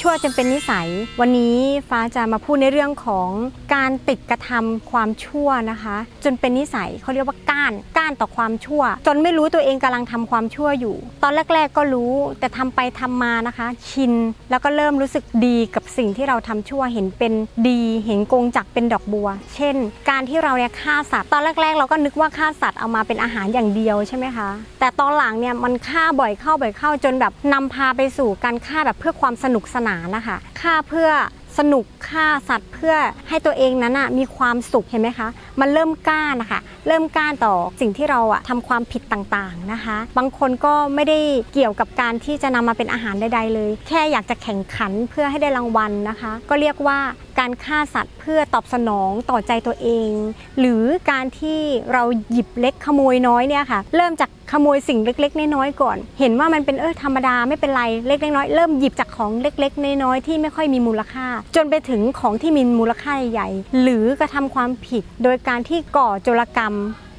ชั่วจนเป็นนิสัย วันนี้ฟ้าจะมาพูดในเรื่องของการติดกระทำความชั่วนะคะ จนเป็นนิสัยเขาเรียกว่าก้านก้านต่อความชั่ว จนไม่รู้ตัวเองกำลังทำความชั่วอยู่ ตอนแรก ๆ ก็รู้แต่ทำไปทำมานะคะ ชินแล้วก็เริ่มรู้สึกดีกับสิ่งที่เราทำชั่วเห็นเป็นดี เห็นกงจักเป็นดอกบัว เช่น การที่เราเนี่ยฆ่าสัตว์ตอนแรก ๆ เราก็นึกว่าฆ่าสัตว์เอามาเป็นอาหารอย่างเดียวใช่ไหมคะแต่ตอนหลังเนี่ยมันฆ่าบ่อยเข้าบ่อยเข้าจนแบบนำพาไปสู่การฆ่าแบบเพื่อความสนุกสนานนะคะฆ่าเพื่อสนุกฆ่าสัตว์เพื่อให้ตัวเองนั้นอะมีความสุขเห็นไหมคะ มันเริ่มกล้านะคะ เริ่มกล้าต่อสิ่งที่เราอะทำความผิดต่างๆนะคะ บางคนก็ไม่ได้เกี่ยวกับการที่จะนำมาเป็นอาหารใดๆเลย แค่อยากจะแข่งขันเพื่อให้ได้รางวัลนะคะ ก็เรียกว่า การฆ่าสัตว์เพื่อตอบสนองต่อใจตัวเอง หรือการที่เราหยิบเล็กขโมยน้อยเนี่ยค่ะเริ่มจากขโมยสิ่งเล็กๆ น้อยๆก่อน เห็นว่ามันเป็นเออธรรมดาไม่เป็นไรเล็กๆน้อยเริ่มหยิบจากของเล็กๆน้อยๆที่ไม่ค่อยมีมูลค่า จนไปถึงของที่มีมูลค่าใหญ่ หรือกระทำความผิด โดยการที่ก่อโจรกรรม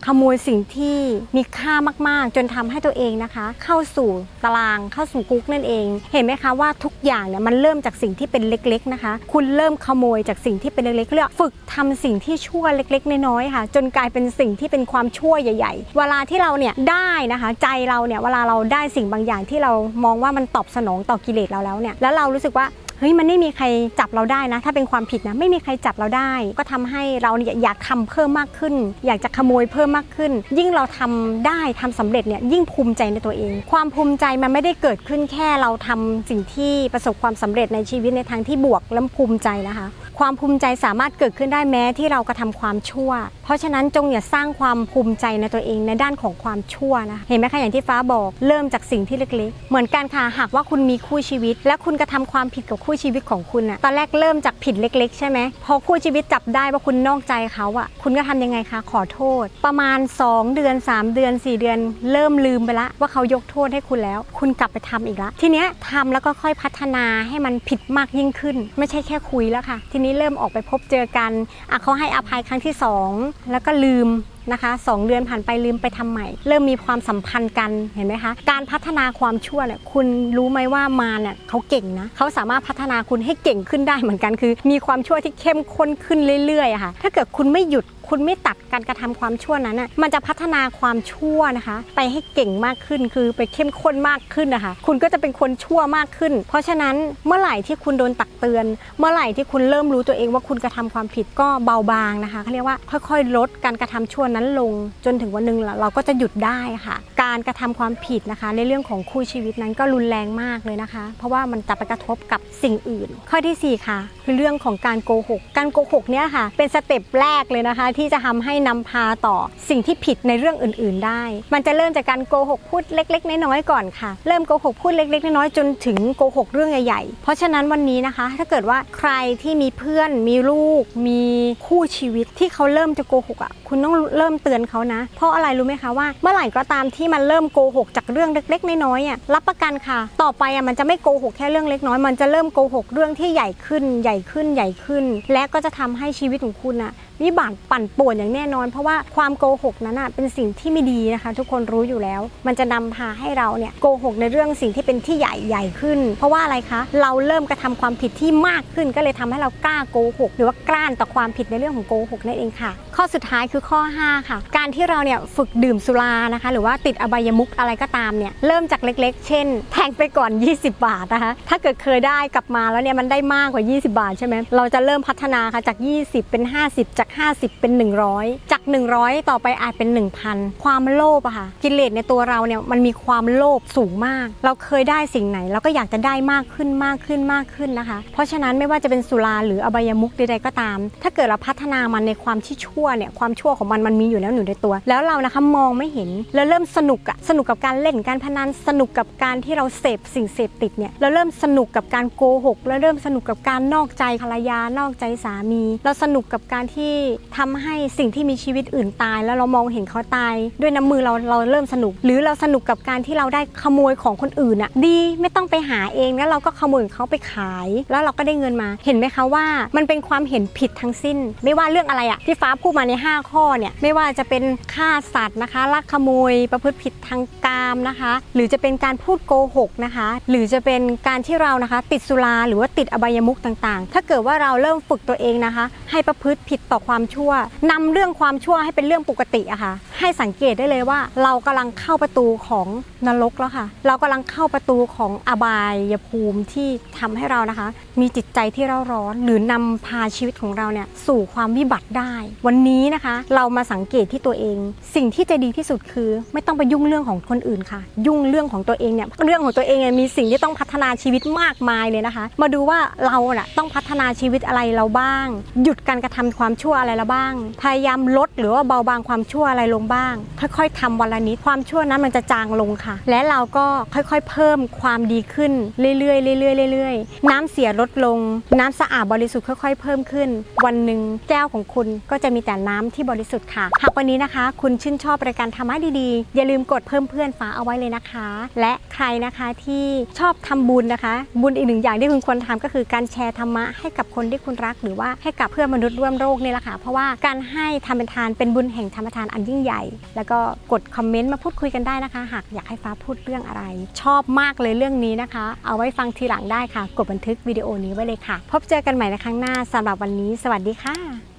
ขโมยสิ่งที่มีค่ามากๆ จนทำให้ตัวเองนะคะ เข้าสู่ตารางเข้าสู่คุกนั่นเอง เห็นไหมคะว่าทุกอย่างเนี่ยมันเริ่มจากสิ่งที่เป็นเล็กๆนะคะ คุณเริ่มขโมยจากสิ่งที่เป็นเล็กๆเรียกว่าฝึกทำสิ่งที่ชั่วเล็ก ๆ น้อยๆค่ะ จนกลายเป็นสิ่งที่เป็นความชั่วใหญ่ ๆ เวลาที่เราเนี่ยได้นะคะ ใจเราเนี่ยเวลาเราได้สิ่งบางอย่างที่เรามองว่ามันตอบสนองต่อกิเลสเราแล้วเนี่ยแล้วเรารู้สึกว่า เฮ้ยมันไม่มีใครจับเราได้นะ ถ้าเป็นความผิดนะไม่มีใครจับเราได้ ก็ทำให้เราอยากทำเพิ่มมากขึ้น อยากจะขโมยเพิ่มมากขึ้น ยิ่งเราทำได้ทำสำเร็จเนี่ยยิ่งภูมิใจในตัวเอง ความภูมิใจมันไม่ได้เกิดขึ้นแค่เราทำสิ่งที่ประสบความสำเร็จในชีวิตในทางที่บวกและภูมิใจนะคะ ความภูมิใจสามารถเกิดขึ้นได้แม้ที่เรากระทำความชั่ว เพราะฉะนั้นจงอย่าสร้างความภูมิใจในตัวเองในด้านของความชั่วนะคะเห็นไหมคะอย่างที่ฟ้าบอกเริ่มจากสิ่งที่เล็กๆ เหมือนกันค่ะหากว่าคุณมีคู่ชีวิต และคุณกระทำความผิดกับคู่ชีวิตของคุณอะตอนแรกเริ่มจากผิดเล็ก ๆ ใช่ไหมพอคู่ชีวิตจับได้ว่าคุณนอกใจเขาอะคุณก็ทำยังไงคะขอโทษ ประมาณ 2 เดือน 3 เดือน 4 เดือน เริ่มลืมไปละว่าเขายกโทษให้คุณแล้ว คุณกลับไปทำอีกละทีเนี้ยทำแล้วก็ค่อยพัฒนาให้มันผิดมากยิ่งขึ้น ไม่ใช่แค่คุยแล้วค่ะทีนี้เริ่มออกไปพบเจอกันอะเขาให้อภัยครั้งที่สองแล้วก็ลืมนะคะสองเดือนผ่านไปลืมไปทำใหม่ เริ่มมีความสัมพันธ์กันเห็นไหมคะ การพัฒนาความชั่วเนี่ยคุณรู้ไหมว่ามาเนี่ยเขาเก่งนะเขาสามารถพัฒนาคุณให้เก่งขึ้นได้เหมือนกันคือ มีความชั่วที่เข้มข้นขึ้นเรื่อยๆะค่ะ ถ้าเกิดคุณไม่หยุดคุณไม่ตัดการกระทำความชั่วนั้นน่ะมันจะพัฒนาความชั่วนะคะ ไปให้เก่งมากขึ้นคือไปเข้มข้นมากขึ้นนะคะ คุณก็จะเป็นคนชั่วมากขึ้น เพราะฉะนั้นเมื่อไหร่ที่คุณโดนตักเตือน เมื่อไหร่ที่คุณเริ่มรู้ตัวเองว่าคุณกระทำความผิดก็เบาบางนะคะเขาเรียกว่าค่อยๆ ลดการกระทำชั่วนั้นลงจนถึงวันหนึ่งเราก็จะหยุดได้ค่ะ การกระทำความผิดนะคะ ในเรื่องของคู่ชีวิตนั้นก็รุนแรงมากเลยนะคะ เพราะว่ามันจะไปกระทบกับสิ่งอื่น ข้อทีสี่4 ค่ะ คือเรื่องของการโกหก การโกหกเนี่ยค่ะ เป็นสเต็ปแรกเลยนะคะ ที่จะทำให้นำพาต่อสิ่งที่ผิดในเรื่องอื่น ๆ ได้ มันจะเริ่มจากการโกหกพูดเล็ก ๆ น้อยๆก่อนค่ะ เริ่มโกหกพูดเล็ก ๆ น้อยๆจนถึงโกหกเรื่องใหญ่ๆ เพราะฉะนั้นวันนี้นะคะ ถ้าเกิดว่าใครที่มีเพื่อนมีลูก มีคู่ชีวิตที่เขาเริ่มจะโกหกอะคุณต้องเริ่มเตือนเขานะ เพราะอะไรรู้ไหมคะว่า เมื่อไหร่ก็ตามที่มันเริ่มโกหกจากเรื่องเล็กๆน้อยๆอะรับประกันค่ะ ต่อไปอะมันจะไม่โกหกแค่เรื่องเล็กน้อย มันจะเริ่มโกหกเรื่องที่ใหญ่ขึ้นใหญ่ขึ้นใหญ่ขึ้น และก็จะทำให้ชีวิตของคุณอะ วิบัติปั่นป่วนอย่างแน่นอน เพราะว่าความโกหกนั้นเป็นสิ่งที่ไม่ดีนะคะ ทุกคนรู้อยู่แล้ว มันจะนำพาให้เราเนี่ยโกหกในเรื่องสิ่งที่เป็นที่ใหญ่ใหญ่ขึ้น เพราะว่าอะไรคะ เราเริ่มกระทำความผิดที่มากขึ้น ก็เลยทำให้เรากล้าโกหก หรือว่ากล้านต่อความผิดในเรื่องของโกหกนั่นเองค่ะ ข้อสุดท้ายคือข้อ 5 ค่ะ การที่เราเนี่ยฝึกดื่มสุรานะคะ หรือว่าติดอบายมุกอะไรก็ตามเนี่ยเริ่มจากเล็กๆ เช่น แทงไปก่อน 20 บาทนะคะ ถ้าเกิดเคยได้กลับมาแล้วเนี่ยมันได้มากกว่า 20 บาทใช่ไหมเราจะเริ่มพัฒนาค่ะจาก 20 เป็น 50 จาก50 เป็น 100 จาก 100 ต่อไปอาจเป็น 1,000 ความโลภอะค่ะกิเลสในตัวเราเนี่ยมันมีความโลภสูงมาก เราเคยได้สิ่งไหน เราก็อยากจะได้มากขึ้นมากขึ้นมากขึ้นนะคะ เพราะฉะนั้นไม่ว่าจะเป็นสุราหรืออบายมุกใดๆก็ตาม ถ้าเกิดเราพัฒนามันในความที่ชั่วเนี่ยความชั่วของมันมันมีอยู่แล้วอยู่ในตัว แล้วเรานะคะมองไม่เห็นแล้วเริ่มสนุกอะสนุกกับการเล่นการพนันสนุกกับการที่เราเสพสิ่งเสพติดเนี่ยเราเริ่มสนุกกับการโกหกแล้วเริ่มสนุกกับการนอกใจภรรยานอกใจสามี เราสนุกกับการที่ทำให้สิ่งที่มีชีวิตอื่นตาย แล้วเรามองเห็นเขาตาย ด้วยน้ำมือเราเราเริ่มสนุก หรือเราสนุกกับการที่เราได้ขโมยของคนอื่นอะดีไม่ต้องไปหาเองแล้วเราก็ขโมยของเขาไปขาย แล้วเราก็ได้เงินมา เห็นไหมคะว่า มันเป็นความเห็นผิดทั้งสิ้น ไม่ว่าเรื่องอะไรอะที่ฟ้าพูดมาใน 5 ข้อเนี่ยไม่ว่าจะเป็นฆ่าสัตว์นะคะลักขโมยประพฤติผิดทางกามนะคะ หรือจะเป็นการพูดโกหกนะคะ หรือจะเป็นการที่เรานะคะ ติดสุราหรือว่าติดอบายมุขต่างๆ ถ้าเกิดว่าเราเริ่มฝึกตัวเองนะคะ ให้ประพฤติผิดต่อความชั่วนำเรื่องความชั่วให้เป็นเรื่องปกติอะค่ะ ให้สังเกตได้เลยว่า เรากำลังเข้าประตูของนรกแล้วค่ะ เรากำลังเข้าประตูของอบายภูมิที่ทำให้เรานะคะ มีจิตใจที่เร่าร้อน หรือนำพาชีวิตของเราเนี่ยสู่ความวิบัติได้ วันนี้นะคะ เรามาสังเกตที่ตัวเอง สิ่งที่จะดีที่สุดคือ ไม่ต้องไปยุ่งเรื่องของคนอื่นค่ะ ยุ่งเรื่องของตัวเองเนี่ยเรื่องของตัวเองเนี่ยมีสิ่งที่ต้องพัฒนาชีวิตมากมายเลยนะคะ มาดูว่าเราน่ะต้องพัฒนาชีวิตอะไรเราบ้าง หยุดการกระทำความชั่วอะไรเราบ้าง พยายามลดหรือว่าเบาบางความชั่วอะไรลงบ้าง ค่อยๆทำวันละนิดความชั่วนั้นมันจะจางลงค่ะ และเราก็ค่อยๆ เพิ่มความดีขึ้นเรื่อยๆเรื่อยๆเรื่อยๆน้ำเสียลดลง น้ำสะอาดบริสุทธิ์ค่อย ๆ เพิ่มขึ้น วันหนึ่งแก้วของคุณก็จะมีแต่น้ำที่บริสุทธิ์ค่ะ หากวันนี้นะคะ คุณชื่นชอบรายการธรรมะดีๆ อย่าลืมกดเพิ่มเพื่อนฟ้าเอาไว้เลยนะคะ และใครนะคะที่ชอบทำบุญนะคะ บุญอีกหนึ่งอย่างที่คุณควรทำก็คือการแชร์ธรรมะให้กับคนที่คุณรักหรือว่าให้กับเพื่อนมนุษย์ร่วมโลกนี่แหละค่ะ เพราะว่าการให้ทำเป็นทานเป็นบุญแห่งธรรมทานอันยิ่งใหญ่ แล้วก็กดคอมเมนต์มาพูดคุยกันได้นะคะ หากอยากให้ฟ้าพูดเรื่องอะไร ชอบมากเลยเรื่องนี้นะคะ เอาไว้ฟังทีหลังได้ค่ะ กดบันทึกวิดีโอนี้ไว้เลยค่ะ พบเจอกันใหม่ในครั้งหน้าสำหรับวันนี้ สวัสดีค่ะ